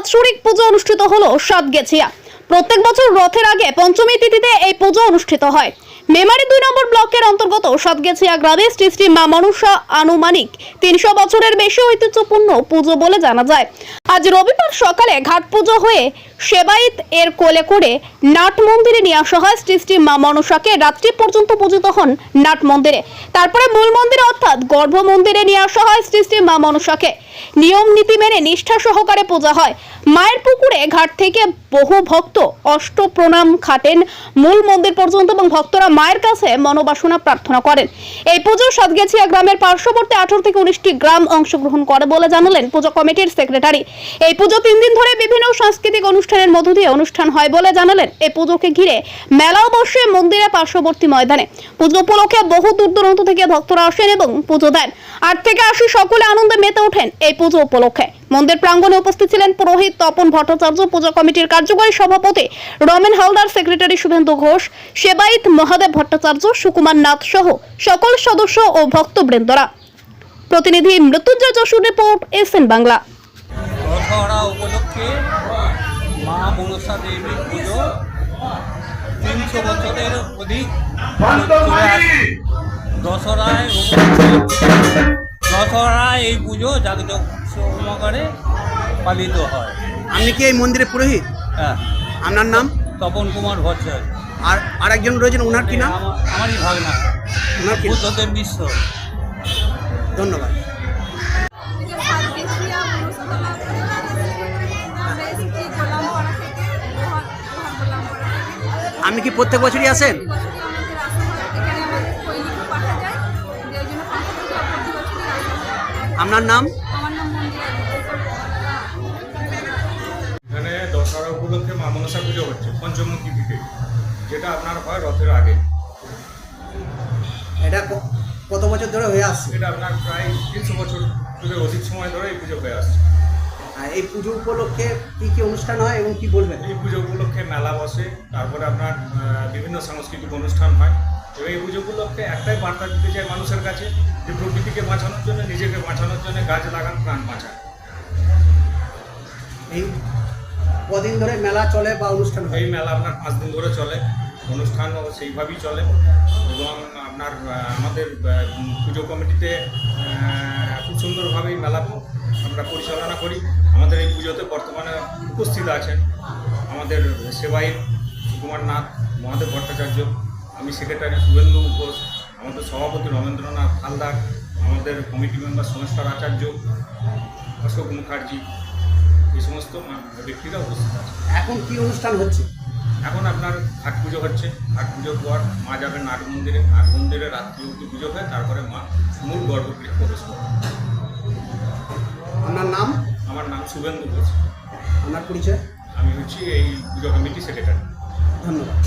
বাৎসরিক পুজো অনুষ্ঠিত হলো সাতগেছিয়া। প্রত্যেক বছর রথের আগে পঞ্চমী তিথিতে এই পুজো অনুষ্ঠিত হয়। মেমারি দুই নম্বর ব্লকের অন্তর্গত সাতগেছিয়া গ্রামে শ্রী শ্রী মা আনুমানিক তিনশো বছরের বেশি ঐতিহ্যপূর্ণ পুজো বলে জানা যায়। আজ রবিবার সকালে ঘাট পুজো হয়ে সেবাইত এর কোলে করে নাট মন্দিরে নিয়ে আসা হয় শ্রী শ্রী মা মনসাকে। রাত্রি পর্যন্ত পূজিত হন নাট মন্দিরে। তারপরে মূল মন্দিরে অর্থাৎ গর্ভ মন্দিরে নিয়ে আসা হয় শ্রী শ্রী মা মনসাকে। নিয়ম নীতি মেনে নিষ্ঠা সহকারে পূজা হয়। মায়ের পুকুরে ঘাট থেকে বহু ভক্ত অষ্ট প্রণাম খাটেন মূল মন্দির পর্যন্ত এবং ভক্তরা মায়ের কাছে মনোবাসনা প্রার্থনা করেন। এই পুজো সাতগেছিয়া গ্রামের পার্শ্ববর্তী আঠারো থেকে উনিশটি গ্রাম অংশগ্রহণ করে বলে জানালেন পুজো কমিটির সেক্রেটারি। এই পুজো তিন দিন ধরে বিভিন্ন সাংস্কৃতিক অনুষ্ঠানের মধ্য দিয়ে অনুষ্ঠান হয় বলে জানালেন এই পুজোকে ঘিরে মেলাও বসে মন্দিরের পার্শ্ববর্তী ময়দানে। পুজো উপলক্ষে বহু দূর দূরান্ত থেকে ভক্তরা আসেন এবং পুজো দেন। আট থেকে আশি সকলে আনন্দে মেতে ওঠেন এই পুজো উপলক্ষে। মন্দির প্রাঙ্গণে উপস্থিত ছিলেন পুরোহিত তপন ভট্টাচার্য, পুজো কমিটির কার্যকরী সভাপতি রমেন হালদার, সেক্রেটারি শুভেন্দু ঘোষ সেবাইত মহাদেব ভট্টাচার্য, সুকুমার নাথ সহ সকল সদস্য ও ভক্তবৃন্দরা। প্রতিনিধি মৃত্যুঞ্জয় যশোর রিপোর্ট এসএন বাংলা। মনসা দেবীর পুজো তিনশো বছরের অধিক দশহরায় দশহরায় এই পুজো জাগজক সহকারে পালিত হয়। আপনি কি এই মন্দিরে পুরোহিত? হ্যাঁ। আপনার নাম? তপন কুমার ভট্টাচার্য। আর আরেকজন রয়েছেন ওনার কি নাম? আমারই ভাগনা। ওনার? বুদ্ধদেব মিশ্র। ধন্যবাদ। আপনি কি প্রত্যেক বছরই আসেন? পাঠা পাঠা আপনার নাম। এখানে দশহরা উপলক্ষে মা মনসা পুজো হচ্ছে পঞ্চমুখী তিথিতে যেটা আপনার হয় রথের আগে। এটা কত বছর ধরে হয়ে আসছে? এটা আপনার প্রায় তিনশো বছর ধরে অধিক সময় ধরে এই পুজো হয়ে আসছে। আর এই পুজো উপলক্ষে কি কি অনুষ্ঠান হয় এবং কি বলবেন? এই পুজো উপলক্ষে মেলা বসে তারপরে আপনার বিভিন্ন সাংস্কৃতিক অনুষ্ঠান হয়। এবং এই পুজো উপলক্ষে একটাই বার্তা দিতে চাই মানুষের কাছে যে প্রকৃতিকে বাঁচানোর জন্য নিজেকে বাঁচানোর জন্য গাছ লাগান প্রাণ বাঁচান। এই কদিন ধরে মেলা চলে বা অনুষ্ঠান হয়? এই মেলা আপনার পাঁচ দিন ধরে চলে। অনুষ্ঠানও সেইভাবেই চলে। এবং আপনার আমাদের পুজো কমিটিতে সুন্দরভাবেই মেলা আমরা পরিচালনা করি। আমাদের এই পুজোতে বর্তমানে উপস্থিত আছেন আমাদের সেবাই সুকুমার নাথ মহাদেব ভট্টাচার্য আমি সেক্রেটারি শুভেন্দু ঘোষ আমাদের সভাপতি রবীন্দ্রনাথ হালদার আমাদের কমিটি মেম্বার সংস্কার আচার্য অশোক মুখার্জি এই সমস্ত ব্যক্তিরা উপস্থিত আছে এখন কি অনুষ্ঠান হচ্ছে? এখন আপনার ঘাট পুজো হচ্ছে। ঘাট পুজোর পর মা যাবে নাট মন্দিরে। নাট মন্দিরে রাত্রি অবধি পুজো হয় তারপরে মা মূল গর্ভগৃহে প্রবেশ করবে শুভেন্দু ঘোষ আপনার পরিচয়? আমি হচ্ছি এই পুজো কমিটি সেক্রেটারি ধন্যবাদ।